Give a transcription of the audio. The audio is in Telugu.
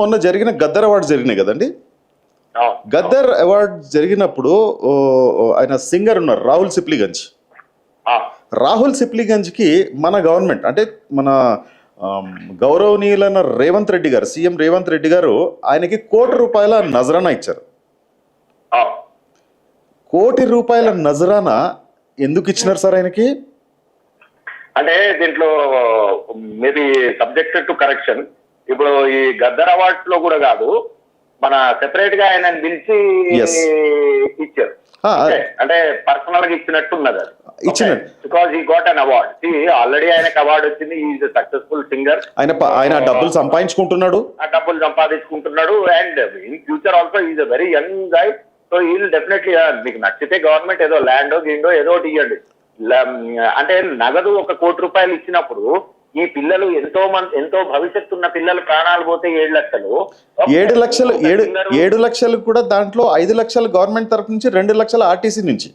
మొన్న జరిగిన గద్దర్ అవార్డు జరిగినాయి కదండి. గద్దర్ అవార్డ్ జరిగినప్పుడు ఆయన సింగర్ ఉన్నారు రాహుల్ సిప్లిగంజ్. రాహుల్ సిప్లిగంజ్కి మన గవర్నమెంట్ అంటే మన గౌరవనీయులైన రేవంత్ రెడ్డి గారు సీఎం రేవంత్ రెడ్డి గారు ఆయనకి కోటి రూపాయల నజరానా ఇచ్చారు. కోటి రూపాయల నజరానా ఎందుకు ఇచ్చినారు సార్ ఆయనకి? అంటే దీంట్లో మేబీ సబ్జెక్టెడ్ టు కరెక్షన్. ఇప్పుడు ఈ గద్దర్ అవార్డ్స్లో కూడా కాదు మన సెపరేట్గా ఆయన పిలిచి. ఇచ్చారు. అంటే- పర్సనల్గా ఇచ్చినట్టు. ఉన్నది అది. Because he got an award already ఆయనకు అవార్డు వచ్చింది. ఈజ్ సక్సెస్ఫుల్ సింగర్ ఆయన ఆయన డబ్బులు సంపాదించుకుంటున్నాడు. ఆ డబ్బులు సంపాదించుకుంటున్నాడు. And in future also is a very young guy so వీళ్ళు డెఫినెట్లీ మీకు నచ్చితే గవర్నమెంట్ ఏదో ల్యాండో గిండో ఏదో ఒకటి ఇవ్వండి అంటే నగదు ఒక కోటి రూపాయలు ఇచ్చినప్పుడు ఈ పిల్లలు ఎంతో మంది ఎంతో భవిష్యత్తు ఉన్న పిల్లలు ప్రాణాలు పోతే ఏడు లక్షలు. ఏడు లక్షలు ఏడు ఏడు లక్షలు కూడా దాంట్లో ఐదు లక్షలు గవర్నమెంట్ తరఫు నుంచి రెండు లక్షలు ఆర్టీసీ నుంచి.